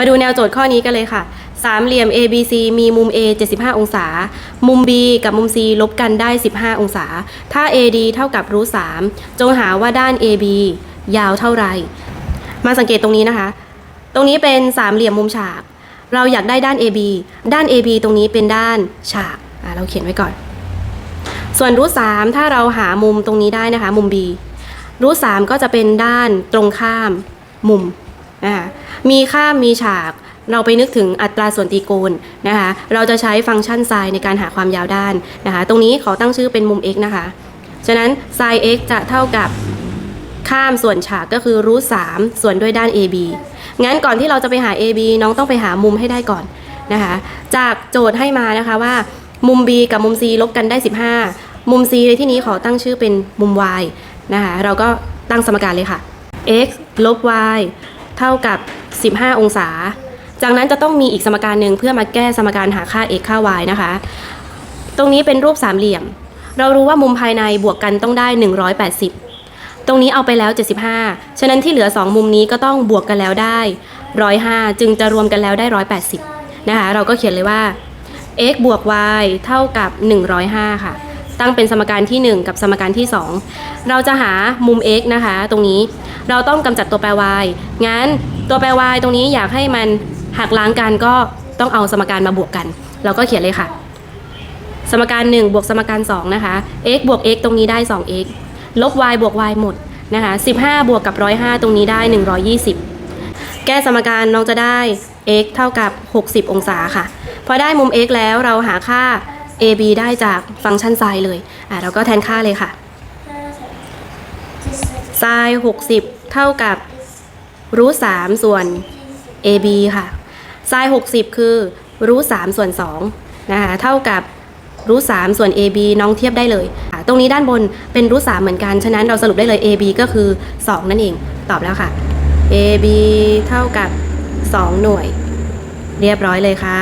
มาดูแนวโจทย์ข้อนี้กันเลยค่ะ สามเหลี่ยม ABC มีมุม A 75 องศา มุม B กับมุม C ลบกันได้ 15 องศา ถ้า AD เท่ากับรูท3จงหาว่าด้าน AB ยาวเท่าไหร่ มาสังเกตตรงนี้นะคะ ตรงนี้เป็นสามเหลี่ยมมุมฉาก เราอยากได้ด้าน AB ด้าน AB ตรงนี้เป็นด้านฉาก เราเขียนไว้ก่อน ส่วนรูท3ถ้าเราหามุมตรงนี้ได้นะคะ มุม B รูท3ก็จะเป็นด้านตรงข้ามมุม นะคะมีข้ามมีฉากเราไปนึกถึงอัตราส่วนตรีโกณนะคะ เราจะใช้ฟังก์ชันไซน์ในการหาความยาวด้านนะคะ ตรงนี้ขอตั้งชื่อเป็นมุม x นะคะ ฉะนั้น sin x จะเท่ากับข้ามส่วนฉากก็คือรูท3ส่วนด้วยด้าน AB งั้นก่อนที่เราจะไปหา AB น้องต้องไปหามุมให้ได้ก่อนนะคะ จากโจทย์ให้มานะคะว่า มุม B กับมุม C ลบกันได้ 15 มุม C ในที่นี้ขอตั้งชื่อเป็นมุม y นะคะ เราก็ตั้งสมการเลยค่ะ x ลบ y เท่ากับ 15 องศา จากนั้นจะต้องมีอีกสมการหนึ่งเพื่อมาแก้สมการหาค่า x ค่า y นะคะ ตรงนี้เป็นรูปสามเหลี่ยม เรารู้ว่ามุมภายในบวกกันต้องได้ 180 ตรงนี้เอาไปแล้ว 75 ฉะนั้นที่เหลือ 2 มุมนี้ก็ต้องบวกกันแล้วได้ 105 จึงจะรวมกันแล้วได้ 180 นะคะ เราก็เขียนเลยว่า x บวก y เท่ากับ 105 ค่ะ ตั้งเป็นสมการที่ 1 กับสมการที่ 2 เราจะหามุม x นะคะ ตรงนี้เราต้องกำจัดตัวแปร y งั้นตัวแปร y ตรงนี้อยากให้มันหักล้างกันก็ต้องเอาสมการมาบวกกัน เราก็เขียนเลยค่ะ สมการ 1 บวกสมการ 2 นะคะ x บวก x ตรงนี้ได้ 2x ลบ y บวก y หมดนะคะ15 บวกกับ 105 ตรงนี้ได้ 120 แก้สมการน้องจะได้ x เท่ากับ 60 องศาค่ะ พอได้มุม x แล้วเราหาค่า ab ได้จากฟังก์ชันไซน์เลยอะเราก็แทนค่าเลยค่ะไซน์60 เท่ากับรูท3ส่วน ab ค่ะไซน์60 คือรูท3ส่วน2นะคะเท่ากับรูท3ส่วน ab น้องเทียบได้เลย ตรงนี้ด้านบนเป็นรูท3เหมือนกัน ฉะนั้นเราสรุปได้เลย ab ก็คือ 2 นั่นเอง ตอบแล้วค่ะ ab เท่ากับ 2 หน่วย เรียบร้อยเลยค่ะ